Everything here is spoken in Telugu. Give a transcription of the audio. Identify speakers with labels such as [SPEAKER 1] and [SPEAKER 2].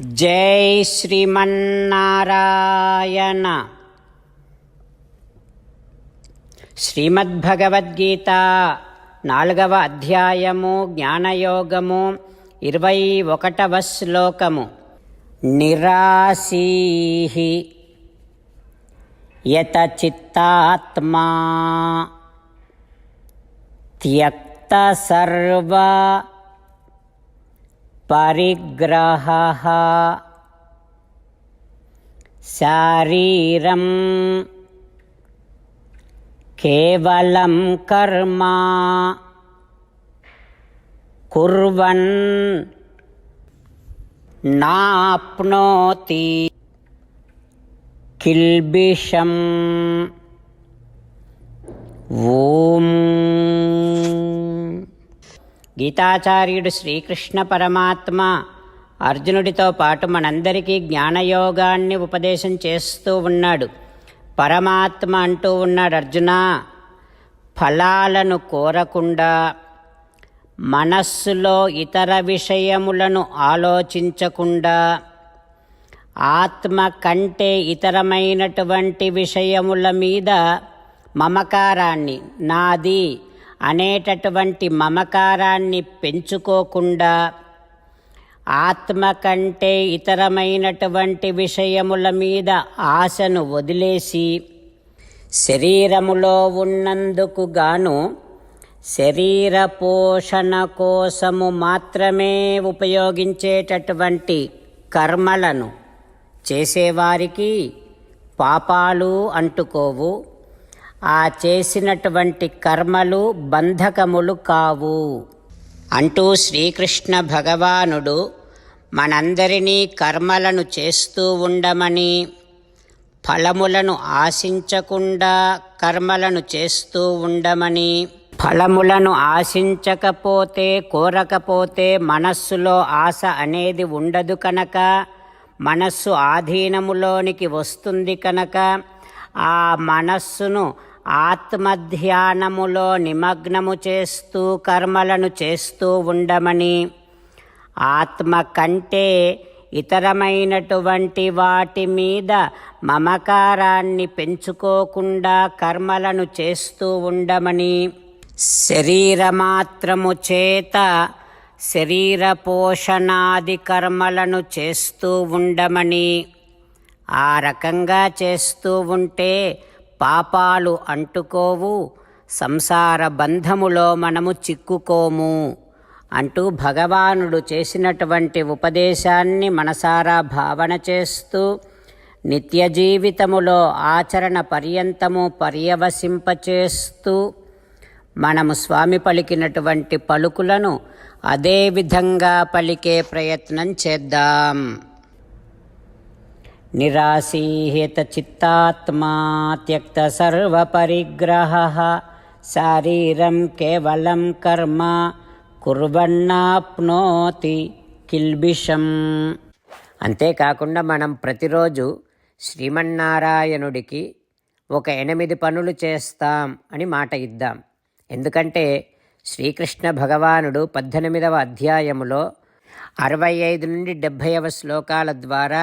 [SPEAKER 1] జై శ్రీమన్నారాయణ. శ్రీమద్భగవద్గీత నాలుగవ అధ్యాయము జ్ఞానయోగము ఇరవై ఒకటవ శ్లోకము. నిరాశీ యత చిత్తాత్మా త్యక్త సర్వ परिग्रहः शारीरं केवलं कर्म कुर्वन् नाप्नोति किल्बिषम् ॐ గీతాచార్యుడు శ్రీకృష్ణ పరమాత్మ. అర్జునుడితో పాటు మనందరికీ జ్ఞానయోగాన్ని ఉపదేశం చేస్తూ ఉన్నాడు. పరమాత్మ అంటూ ఉన్నాడు అర్జున ఫలాలను కోరకుండా మనస్సులో ఇతర విషయములను ఆలోచించకుండా ఆత్మ కంటే ఇతరమైనటువంటి విషయముల మీద మమకారాన్ని నాది అనేటటువంటి మమకారాన్ని పెంచుకోకుండా ఆత్మ కంటే ఇతరమైనటువంటి విషయముల మీద ఆశను వదిలేసి శరీరములో ఉన్నందుకు గాను శరీర పోషణ కోసము మాత్రమే ఉపయోగించేటటువంటి కర్మలను చేసేవారికి పాపాలు అంటుకోవు. ఆ చేసినటువంటి కర్మలు బంధకములు కావు. అంటూ శ్రీకృష్ణ భగవానుడు మనందరినీ కర్మలను చేస్తూ ఉండమని ఫలములను ఆశించకుండా కర్మలను చేస్తూ ఉండమని ఫలములను ఆశించకపోతే కోరకపోతే మనస్సులో ఆశ అనేది ఉండదు కనుక మనస్సు ఆధీనములోనికి వస్తుంది కనుక ఆ మనస్సును ఆత్మధ్యానములో నిమగ్నము చేస్తూ కర్మలను చేస్తూ ఉండమని. ఆత్మ కంటే ఇతరమైనటువంటి వాటి మీద మమకారాన్ని పెంచుకోకుండా కర్మలను చేస్తూ ఉండమని. శరీరమాత్రము చేత శరీర పోషణాది కర్మలను చేస్తూ ఉండమని. ఆ రకంగా చేస్తూ ఉంటే పాపాలు అంటుకోవు సంసార బంధములో మనము చిక్కుకోము అంటూ భగవానుడు చేసినటువంటి ఉపదేశాన్ని మనసారా భావన చేస్తూ నిత్య జీవితములో ఆచరణ పర్యంతము పర్యవసింపచేస్తూ మనము స్వామి పలికినటువంటి పలుకులను అదే విధంగా పలికే ప్రయత్నం చేద్దాం. నిరాశీహిత చిత్తాత్మా త్యక్త సర్వపరిగ్రహ శారీరం కేవలం కర్మ కుర్వన్నాప్నోతి కిల్బిషం అంతేకాకుండా మనం ప్రతిరోజు శ్రీమన్నారాయణుడికి ఒక ఎనిమిది పనులు చేస్తాం అని మాట ఇద్దాం. ఎందుకంటే శ్రీకృష్ణ భగవానుడు పద్దెనిమిదవ అధ్యాయములో అరవై ఐదు నుండి డెబ్భైవ శ్లోకాల ద్వారా